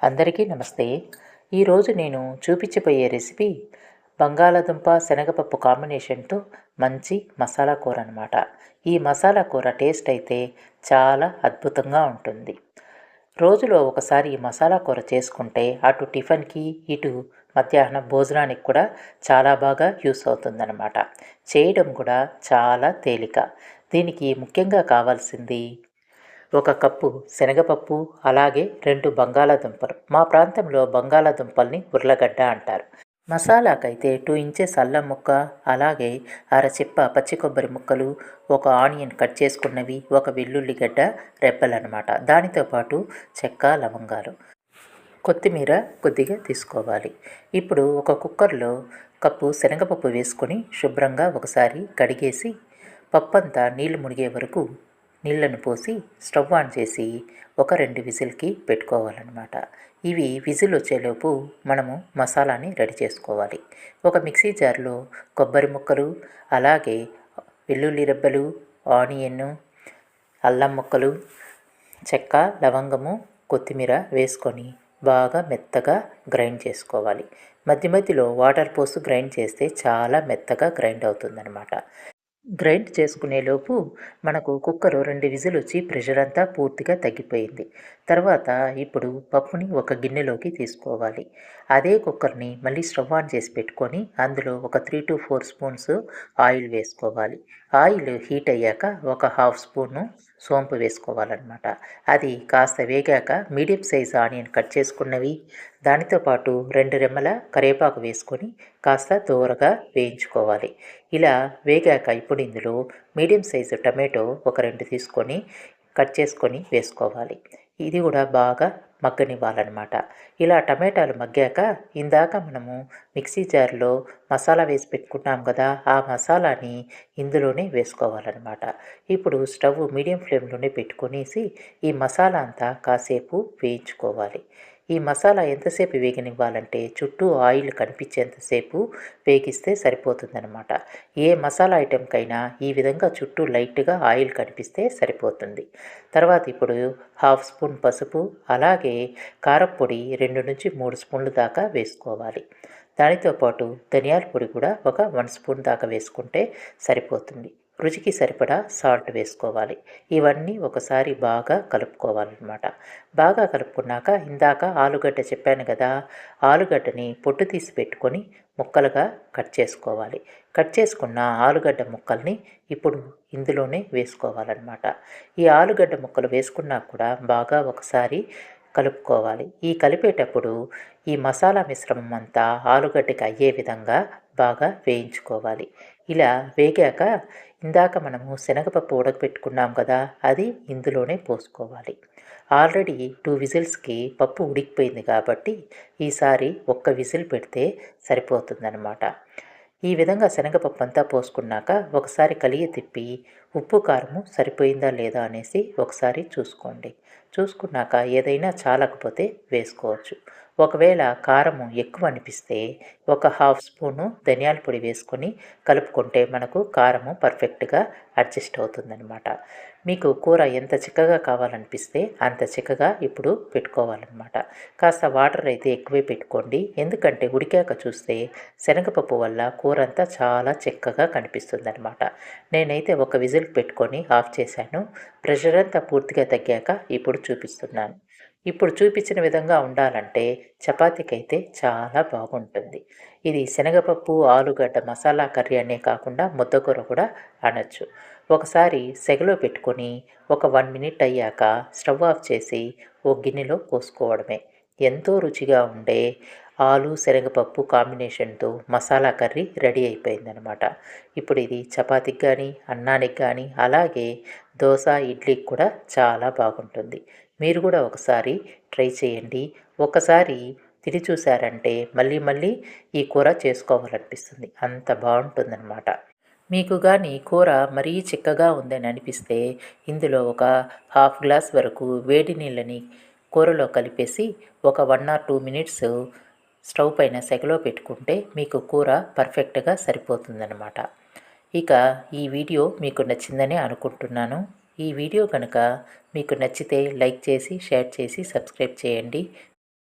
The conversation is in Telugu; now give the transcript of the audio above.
అందరికీ నమస్తే. ఈరోజు నేను చూపించబోయే రెసిపీ బంగాళాదుంప శనగపప్పు కాంబినేషన్తో మంచి మసాలా కూర అనమాట ఈ మసాలా కూర టేస్ట్ అయితే చాలా అద్భుతంగా ఉంటుంది. రోజులో ఒకసారి ఈ మసాలా కూర చేసుకుంటే అటు టిఫిన్కి ఇటు మధ్యాహ్నం భోజనానికి కూడా చాలా బాగా యూస్ అవుతుందన్నమాట. చేయడం కూడా చాలా తేలిక. దీనికి ముఖ్యంగా కావాల్సింది ఒక కప్పు శనగపప్పు అలాగే రెండు బంగాళాదుంపలు. మా ప్రాంతంలో బంగాళాదుంపల్ని ఉర్లగడ్డ అంటారు. మసాలాకైతే టూ ఇంచెస్ అల్లం ముక్క అలాగే అరచిప్ప పచ్చి కొబ్బరి ముక్కలు ఒక ఆనియన్ కట్ చేసుకున్నవి ఒక వెల్లుల్లిగడ్డ రెబ్బలు అనమాట దానితో పాటు చెక్క లవంగాలు. కొత్తిమీర కొద్దిగా తీసుకోవాలి. ఇప్పుడు ఒక కుక్కర్లో కప్పు శనగపప్పు వేసుకొని శుభ్రంగా ఒకసారి కడిగేసి పప్పు అంతా నీళ్ళు మునిగే వరకు నీళ్ళను పోసి స్టవ్ ఆన్ చేసి ఒక రెండు విజిల్కి పెట్టుకోవాలన్నమాట. ఇవి విజిల్ వచ్చేలోపు మనము మసాలాని రెడీ చేసుకోవాలి. ఒక మిక్సీ జార్లో కొబ్బరి ముక్కలు అలాగే వెల్లుల్లి రెబ్బలు ఆనియన్ అల్లం ముక్కలు చెక్క లవంగము కొత్తిమీర వేసుకొని బాగా మెత్తగా గ్రైండ్ చేసుకోవాలి. మధ్య మధ్యలో వాటర్ పోసి గ్రైండ్ చేస్తే చాలా మెత్తగా గ్రైండ్ అవుతుందన్నమాట. గ్రైండ్ చేసుకునేలోపు మనకు కుక్కర్ రెండు విజిల్ వచ్చి ప్రెషర్ అంతా పూర్తిగా తగ్గిపోయింది. తర్వాత ఇప్పుడు పప్పుని ఒక గిన్నెలోకి తీసుకోవాలి. అదే కుక్కర్ని మళ్ళీ స్టవ్ ఆన్ చేసి పెట్టుకొని అందులో ఒక three to four spoons oil వేసుకోవాలి. ఆయిల్ హీట్ అయ్యాక ఒక హాఫ్ స్పూను సోంపు వేసుకోవాలన్నమాట. అది కాస్త వేగాక మీడియం సైజ్ ఆనియన్ కట్ చేసుకున్నవి. దానితో పాటు రెండు రెమ్మల కరివేపాకు వేసుకొని కాస్త దూరగా వేయించుకోవాలి. ఇలా వేగాక ఇప్పుడు ఇందులో మీడియం సైజు టమాటో ఒక రెండు తీసుకొని కట్ చేసుకొని వేసుకోవాలి. ఇది కూడా బాగా మగ్గనివ్వాలన్నమాట. ఇలా టమాటాలు మగ్గాక ఇందాక మనము మిక్సీ జార్లో మసాలా వేసి పెట్టుకున్నాం కదా ఆ మసాలాని ఇందులోనే వేసుకోవాలన్నమాట. ఇప్పుడు స్టవ్ మీడియం ఫ్లేమ్లోనే పెట్టుకునేసి ఈ మసాలా అంతా కాసేపు వేయించుకోవాలి. ఈ మసాలా ఎంతసేపు వేగనివ్వాలంటే చుట్టూ ఆయిల్ కనిపించేంతసేపు వేగిస్తే సరిపోతుందనమాట ఏ మసాలా ఐటెంకైనా ఈ విధంగా చుట్టూ లైట్గా ఆయిల్ కనిపిస్తే సరిపోతుంది. తర్వాత ఇప్పుడు హాఫ్ స్పూన్ పసుపు అలాగే కారప్పొడి రెండు నుంచి మూడు స్పూన్లు దాకా వేసుకోవాలి. దానితో పాటు ధనియాల పొడి కూడా ఒక వన్ స్పూన్ దాకా వేసుకుంటే సరిపోతుంది. రుచికి సరిపడా సాల్ట్ వేసుకోవాలి. ఇవన్నీ ఒకసారి బాగా కలుపుకోవాలన్నమాట. బాగా కలుపుకున్నాక ఇందాక ఆలుగడ్డ చెప్పాను కదా ఆలుగడ్డని పొట్టు తీసి పెట్టుకొని ముక్కలుగా కట్ చేసుకోవాలి. కట్ చేసుకున్న ఆలుగడ్డ ముక్కల్ని ఇప్పుడు ఇందులోనే వేసుకోవాలన్నమాట. ఈ ఆలుగడ్డ ముక్కలు వేసుకున్నా కూడా బాగా ఒకసారి కలుపుకోవాలి. ఈ కలిపేటప్పుడు ఈ మసాలా మిశ్రమం అంతా ఆలుగడ్డకి అయ్యే విధంగా బాగా వేయించుకోవాలి. ఇలా వేగాక ఇందాక మనము శనగపప్పు ఉడకబెట్టుకున్నాం కదా అది ఇందులోనే పోసుకోవాలి. ఆల్రెడీ టూ విజిల్స్కి పప్పు ఉడికిపోయింది కాబట్టి ఈసారి ఒక్క విజిల్ పెడితే సరిపోతుందన్నమాట. ఈ విధంగా శనగపప్పు అంతా పోసుకున్నాక ఒకసారి కలిగి తిప్పి ఉప్పు కారము సరిపోయిందా లేదా అనేసి ఒకసారి చూసుకోండి. చూసుకున్నాక ఏదైనా చాలకపోతే వేసుకోవచ్చు. ఒకవేళ కారము ఎక్కువ అనిపిస్తే ఒక హాఫ్ స్పూను ధనియాల పొడి వేసుకొని కలుపుకుంటే మనకు కారము పర్ఫెక్ట్గా అడ్జస్ట్ అవుతుందన్నమాట. మీకు కూర ఎంత చిక్కగా కావాలనిపిస్తే అంత చిక్కగా ఇప్పుడు పెట్టుకోవాలన్నమాట. కాస్త వాటర్ అయితే ఎక్కువే పెట్టుకోండి. ఎందుకంటే ఉడికాక చూస్తే శనగపప్పు వల్ల కూర అంతా చాలా చిక్కగా కనిపిస్తుందన్నమాట. నేనైతే ఒక విజిల్ పెట్టుకొని ఆఫ్ చేశాను. ప్రెషర్ అంతా పూర్తిగా తగ్గాక ఇప్పుడు చూపిస్తున్నాను. ఇప్పుడు చూపించిన విధంగా ఉండాలంటే చపాతీకైతే అయితే చాలా బాగుంటుంది. ఇది శనగపప్పు ఆలుగడ్డ మసాలా కర్రీ అనే కాకుండా ముద్దకూర కూడా అనొచ్చు. ఒకసారి సెగలో పెట్టుకొని ఒక వన్ మినిట్ అయ్యాక స్టవ్ ఆఫ్ చేసి ఓ గిన్నెలో కోసుకోవడమే. ఎంతో రుచిగా ఉండే ఆలు శనగపప్పు కాంబినేషన్తో మసాలా కర్రీ రెడీ అయిపోయిందనమాట. ఇప్పుడు ఇది చపాతీకి కానీ అన్నానికి కానీ అలాగే దోశ ఇడ్లీకి కూడా చాలా బాగుంటుంది. మీరు కూడా ఒకసారి ట్రై చేయండి. ఒకసారి తిని చూసారంటే మళ్ళీ మళ్ళీ ఈ కూర చేసుకోవాలనిపిస్తుంది. అంత బాగుంటుందన్నమాట. మీకు కానీ కూర మరీ చిక్కగా ఉందని అనిపిస్తే ఇందులో ఒక హాఫ్ గ్లాస్ వరకు వేడి నీళ్ళని కూరలో కలిపేసి ఒక one or two minutes stove పైన సెగలో పెట్టుకుంటే మీకు కూర పర్ఫెక్ట్గా సరిపోతుందన్నమాట. ఇక ఈ వీడియో మీకు నచ్చిందని అనుకుంటున్నాను. ఈ వీడియో కనుక మీకు నచ్చితే లైక్ చేసి షేర్ చేసి సబ్స్క్రైబ్ చేయండి.